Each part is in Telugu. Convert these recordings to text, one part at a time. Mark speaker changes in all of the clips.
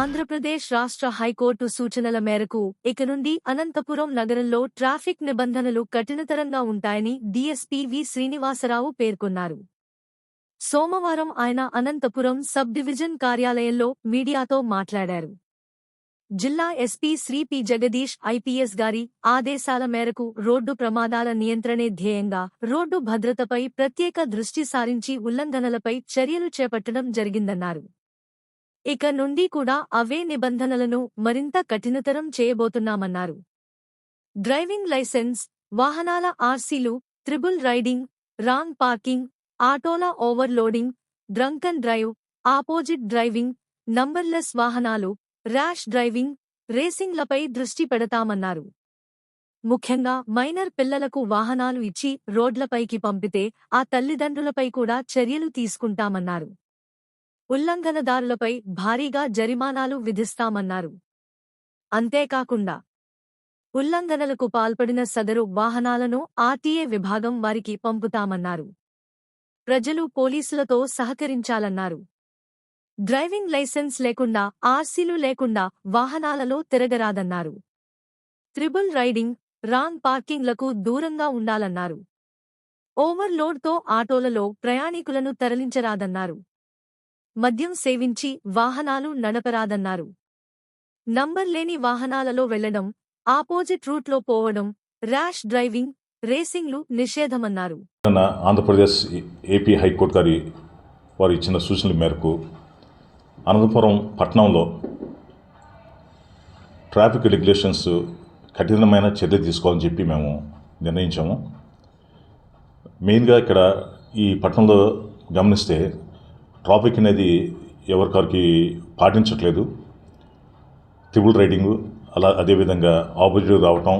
Speaker 1: ఆంధ్రప్రదేశ్ రాష్ట్ర హైకోర్టు సూచనల మేరకు ఇక నుండి అనంతపురం నగరంలో ట్రాఫిక్ నిబంధనలు కఠినతరంగా ఉంటాయని డీఎస్పీ వి శ్రీనివాసరావు పేర్కొన్నారు. సోమవారం ఆయన అనంతపురం సబ్ డివిజన్ కార్యాలయంలో మీడియాతో మాట్లాడారు. జిల్లా SP Shri P Jagadish IPS గారి ఆదేశాల మేరకు రోడ్డు ప్రమాదాల నియంత్రణే ధ్యేయంగా రోడ్డు భద్రతపై ప్రత్యేక దృష్టి సారించి ఉల్లంఘనలపై చర్యలు చేపట్టడం జరిగిందన్నారు. ఇక నుండి కూడా అవే నిబంధనలను మరింత కఠినతరం చేయబోతున్నామన్నారు. డ్రైవింగ్ లైసెన్స్ వాహనాల ఆర్సీలు త్రిబుల్ రైడింగ్ రాంగ్ పార్కింగ్ ఆటోల overloading drunken drive opposite driving numberless వాహనాలు ర్యాష్ డ్రైవింగ్ రేసింగ్లపై దృష్టి పెడతామన్నారు. ముఖ్యంగా మైనర్ పిల్లలకు వాహనాలు ఇచ్చి రోడ్లపైకి పంపితే ఆ తల్లిదండ్రులపై కూడా చర్యలు తీసుకుంటామన్నారు. ఉల్లంఘనదారులపై భారీగా జరిమానాలు విధిస్తామన్నారు. అంతేకాకుండా ఉల్లంఘనలకు పాల్పడిన సదరు వాహనాలను ఆర్టీఏ విభాగం వారికి పంపుతామన్నారు. ప్రజలు పోలీసులతో సహకరించాలన్నారు. డ్రైవింగ్ లైసెన్స్ లేకుండా ఆర్సీలు లేకుండా వాహనాలలో తిరగరాదన్నారు. త్రిబుల్ రైడింగ్ రాంగ్ పార్కింగ్లకు దూరంగా ఉండాలన్నారు. ఓవర్లోడ్తో ఆటోలలో ప్రయాణికులను తరలించరాదన్నారు. మద్యం సేవించి వాహనాలు నడపరాదన్నారు. నంబర్ లేని వాహనాలలో వెళ్ళడం ఆపోజిట్ రూట్లో పోవడం ర్యాష్ డ్రైవింగ్ రేసింగ్లు నిషేధమన్నారు.
Speaker 2: ఆంధ్రప్రదేశ్ ఏపీ హైకోర్టు గారి వారు ఇచ్చిన సూచనల మేరకు అనంతపురం పట్టణంలో ట్రాఫిక్ రెగ్యులేషన్స్ కఠినమైన చర్య తీసుకోవాలని చెప్పి మేము నిర్ణయించాము. మెయిన్గా ఇక్కడ ఈ పట్టణంలో గమనిస్తే ట్రాఫిక్ అనేది ఎవరికారికి పాటించట్లేదు. ట్రిబుల్ రైడింగు అలా అదేవిధంగా ఆపోజిట్ రావటం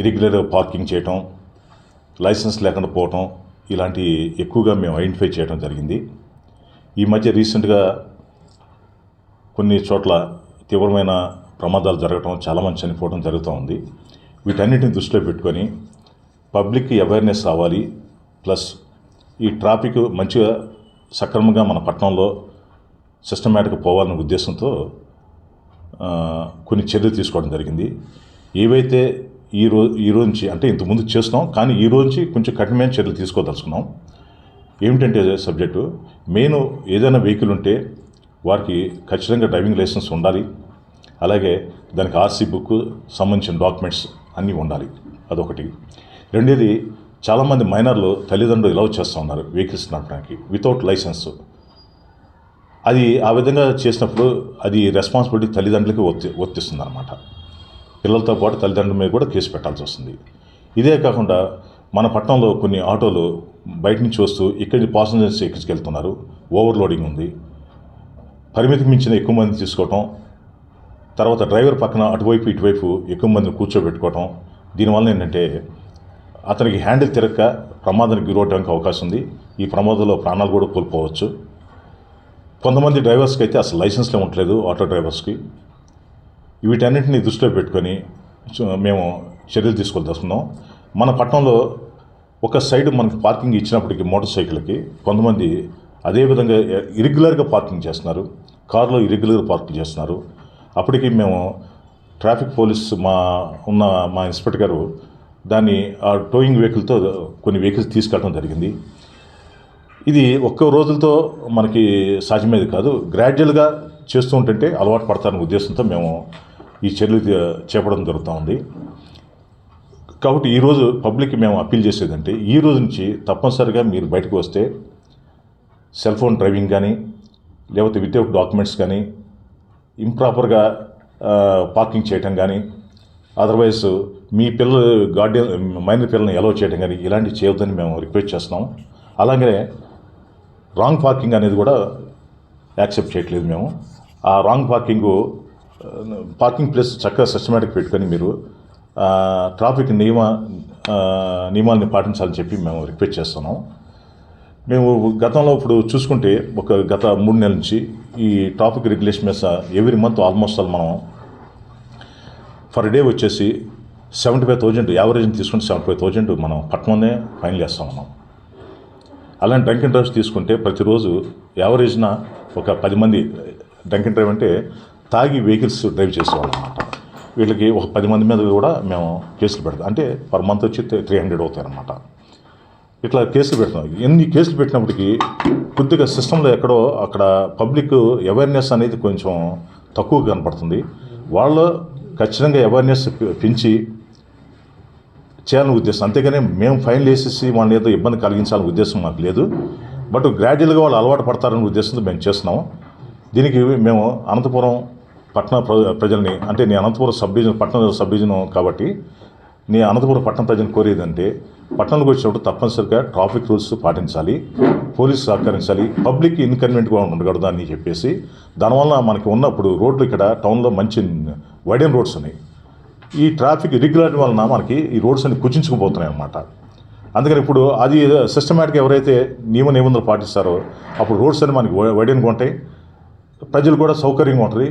Speaker 2: ఇరెగ్యులర్ పార్కింగ్ చేయటం లైసెన్స్ లేకుండా పోవటం ఇలాంటి ఎక్కువగా మేము ఐడెంటిఫై చేయడం జరిగింది. ఈ మధ్య రీసెంట్గా కొన్ని చోట్ల తీవ్రమైన ప్రమాదాలు జరగటం చాలామంది చనిపోవడం జరుగుతూ ఉంది. వీటన్నిటిని దృష్టిలో పెట్టుకొని పబ్లిక్కి అవేర్నెస్ రావాలి. ప్లస్ ఈ ట్రాఫిక్ మంచిగా సక్రమంగా మన పట్టణంలో సిస్టమేటిక్గా పోవాలనే ఉద్దేశంతో కొన్ని చర్యలు తీసుకోవడం జరిగింది. ఏవైతే ఈ రోజు ఈ రోజు నుంచి అంటే ఇంతకుముందు చేస్తున్నాం కానీ ఈ రోజు నుంచి కొంచెం కఠినమైన చర్యలు తీసుకోదలుచుకున్నాం. ఏమిటంటే సబ్జెక్టు మెయిన్ ఏదైనా వెహికల్ ఉంటే వారికి ఖచ్చితంగా డ్రైవింగ్ లైసెన్స్ ఉండాలి. అలాగే దానికి ఆర్సీ బుక్ సంబంధించిన డాక్యుమెంట్స్ అన్నీ ఉండాలి. అదొకటి. రెండేది చాలామంది మైనర్లు తల్లిదండ్రులు ఇలా చేస్తూ ఉన్నారు వెహికల్స్ నడపడానికి వితౌట్ లైసెన్స్ అది ఆ విధంగా చేసినప్పుడు అది రెస్పాన్సిబిలిటీ తల్లిదండ్రులకి వర్తి వర్తిస్తుంది అనమాట పిల్లలతో పాటు తల్లిదండ్రుల మీద కూడా కేసు పెట్టాల్సి వస్తుంది. ఇదే కాకుండా మన పట్టణంలో కొన్ని ఆటోలు బయట నుంచి వస్తూ ఇక్కడి నుంచి పాసెంజర్స్ ఎక్కించుకెళ్తున్నారు. ఓవర్లోడింగ్ ఉంది. పరిమితికి మించిన ఎక్కువ మంది తీసుకోవటం తర్వాత డ్రైవర్ పక్కన అటువైపు ఇటువైపు ఎక్కువ మందిని కూర్చోబెట్టుకోవటం దీనివల్ల ఏంటంటే అతనికి హ్యాండిల్ తిరగక ప్రమాదానికి గురవడానికి అవకాశం ఉంది. ఈ ప్రమాదంలో ప్రాణాలు కూడా కోల్పోవచ్చు. కొంతమంది డ్రైవర్స్కి అయితే అసలు లైసెన్స్లే ఉండలేదు ఆటో డ్రైవర్స్కి. వీటన్నింటినీ దృష్టిలో పెట్టుకొని మేము చర్యలు తీసుకోదలుచుకున్నాం మన పట్టణంలో ఒక సైడ్ మనకి పార్కింగ్ ఇచ్చినప్పటికీ మోటార్ సైకిల్కి కొంతమంది అదేవిధంగా ఇరెగ్యులర్గా పార్కింగ్ చేస్తున్నారు. కారులో ఇరెగ్యులర్గా పార్కింగ్ చేస్తున్నారు. అప్పటికి మేము ట్రాఫిక్ పోలీస్ మా ఉన్న మా ఇన్స్పెక్టర్ గారు దాన్ని ఆ టోయింగ్ వెహికల్తో కొన్ని వెహికల్స్ తీసుకెళ్ళడం జరిగింది. ఇది ఒక్క రోజులతో మనకి సాధ్యమేది కాదు. గ్రాడ్యువల్గా చేస్తూ ఉంటుంటే అలవాటు పడతారనే ఉద్దేశంతో మేము ఈ చర్యలు చేపడడం జరుగుతూ ఉంది. కాబట్టి ఈరోజు పబ్లిక్కి మేము అప్పీల్ చేసేదంటే ఈ రోజు నుంచి తప్పనిసరిగా మీరు బయటకు వస్తే సెల్ ఫోన్ డ్రైవింగ్ కానీ లేకపోతే వితౌట్ డాక్యుమెంట్స్ కానీ ఇంప్రాపర్గా పార్కింగ్ చేయటం కానీ అదర్వైజ్ మీ పిల్లలు గార్డియన్ మైనర్ పిల్లల్ని ఎలవ్ చేయడం కానీ ఇలాంటివి చేయొద్దని మేము రిక్వెస్ట్ చేస్తున్నాం. అలాగే రాంగ్ పార్కింగ్ అనేది కూడా యాక్సెప్ట్ చేయట్లేదు మేము. ఆ రాంగ్ పార్కింగ్ పార్కింగ్ ప్లేస్ చక్కగా సిస్టమేటిక్ పెట్టుకొని మీరు ట్రాఫిక్ నియమ ఆ, నియమాల్ని పాటించాలని చెప్పి మేము రిక్వెస్ట్ చేస్తున్నాం. మేము గతంలో ఇప్పుడు చూసుకుంటే ఒక గత మూడు నెలల నుంచి ఈ ట్రాఫిక్ రెగ్యులేషన్ మీద ఎవ్రీ మంత్ ఆల్మోస్ట్ ఆల్ మనం ఫర్ డే వచ్చేసి సెవెంటీ ఫైవ్ థౌజండ్ యావరేజ్ తీసుకుంటే సెవెంటీ ఫైవ్ థౌజండ్ మనం పట్నంలోనే ఫైనల్ చేస్తాం మనం. అలాంటి డ్రంక్ అండ్ డ్రైవ్స్ తీసుకుంటే ప్రతిరోజు యావరేజ్న ఒక పది మంది డ్రంక్ అండ్ డ్రైవ్ అంటే తాగి వెహికల్స్ డ్రైవ్ చేసేవాళ్ళు అనమాట వీళ్ళకి ఒక పది మంది మీద కూడా మేము కేసులు పెడతాం. అంటే పర్ మంత్ వచ్చి త్రీ హండ్రెడ్ అవుతాయి అనమాట ఇట్లా కేసులు పెడుతున్నాం. ఎన్ని కేసులు పెట్టినప్పటికీ కొద్దిగా సిస్టంలో ఎక్కడో అక్కడ పబ్లిక్ అవేర్నెస్ అనేది కొంచెం తక్కువ కనపడుతుంది. వాళ్ళు ఖచ్చితంగా అవేర్నెస్ పెంచి చేయాలని ఉద్దేశం. అంతేగాని మేము ఫైన్లు వేసేసి వాళ్ళని ఏదో ఇబ్బంది కలిగించాలని ఉద్దేశం మాకు లేదు. బట్ గ్రాడ్యువల్గా వాళ్ళు అలవాటు పడతారనే ఉద్దేశంతో మేము చేస్తున్నాము దీనికి మేము అనంతపురం పట్టణ ప్రజల్ని అంటే నేను అనంతపురం సబ్ డివిజన్ పట్టణ సబ్ డివిజన్ కాబట్టి నీ అనంతపురం పట్టణ ప్రజలను కోరేదంటే పట్టణంలోకి వచ్చినప్పుడు తప్పనిసరిగా ట్రాఫిక్ రూల్స్ పాటించాలి పోలీసు సహకరించాలి పబ్లిక్ ఇన్కన్వీనియంట్గా ఉండకూడదు అని చెప్పేసి. దానివల్ల మనకి ఉన్నప్పుడు రోడ్లు ఇక్కడ టౌన్లో మంచి వైడెన్ రోడ్స్ ఉన్నాయి. ఈ ట్రాఫిక్ ఇరిగ్యులారిటీ వలన మనకి ఈ రోడ్స్ అన్ని కుచించుకుపోతున్నాయి అన్నమాట. అందుకని ఇప్పుడు అది సిస్టమేటిక్గా ఎవరైతే నియమ నిబంధనలు పాటిస్తారో అప్పుడు రోడ్స్ అన్ని మనకి వైడెన్గా ఉంటాయి. ప్రజలు కూడా సౌకర్యంగా ఉంటుంది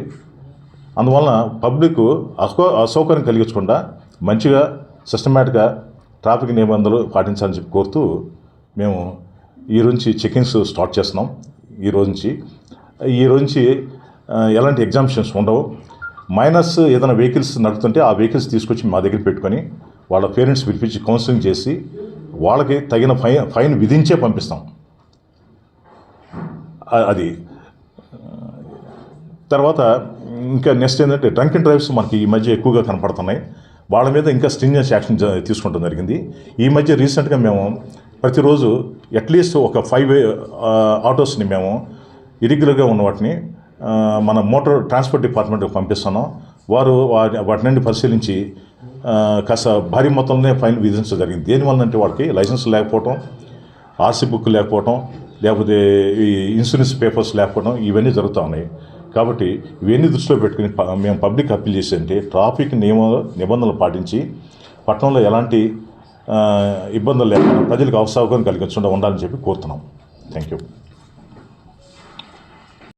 Speaker 2: అందువలన పబ్లిక్ అసౌ అసౌకర్యం కలిగించకుండా మంచిగా సిస్టమేటిక్గా ట్రాఫిక్ నిబంధనలు పాటించాలని చెప్పి కోరుతూ మేము ఈ రోజు నుంచి చెకింగ్స్ స్టార్ట్ చేస్తున్నాం. ఈ రోజు నుంచి ఈ రోజు నుంచి ఎలాంటి ఎగ్జామ్షన్స్ ఉండవు. మైనస్ ఏదైనా వెహికల్స్ నడుపుతుంటే ఆ వెహికల్స్ తీసుకొచ్చి మా దగ్గర పెట్టుకొని వాళ్ళ పేరెంట్స్ పిలిపించి కౌన్సిలింగ్ చేసి వాళ్ళకి తగిన ఫైన్ ఫైన్ విధించే పంపిస్తాం. అది. తర్వాత ఇంకా నెక్స్ట్ ఏంటంటే డ్రంక్ అండ్ డ్రైవ్స్ మనకి ఈ మధ్య ఎక్కువగా కనపడుతున్నాయి. వాళ్ళ మీద ఇంకా స్ట్రింజెన్స్ యాక్షన్ జ- తీసుకోవడం జరిగింది. ఈ మధ్య రీసెంట్గా మేము ప్రతిరోజు అట్లీస్ట్ ఒక ఫైవ్ ఆటోస్ని మేము ఇరిగ్యులర్గా ఉన్న వాటిని మన మోటార్ ట్రాన్స్పోర్ట్ డిపార్ట్మెంట్కి పంపిస్తున్నాం. వారు వాటి వాటి నుండి పరిశీలించి కాస్త భారీ మొత్తంలోనే ఫైన్ విధించడం జరిగింది. దేనివల్ల అంటే వాడికి లైసెన్స్ లేకపోవటం ఆర్సీ బుక్ లేకపోవటం లేకపోతే ఈ ఇన్సూరెన్స్ పేపర్స్ లేకపోవడం ఇవన్నీ జరుగుతూ ఉన్నాయి. కాబట్టి ఇవన్నీ దృష్టిలో పెట్టుకుని మేము పబ్లిక్ అప్పీల్ చేసి అంటే ట్రాఫిక్ నియమ నిబంధనలు పాటించి పట్టణంలో ఎలాంటి ఇబ్బందులు లేకుండా ప్రజలకు అవసరం కలిగించకుండా ఉండాలని చెప్పి కోరుతున్నాం. Thank you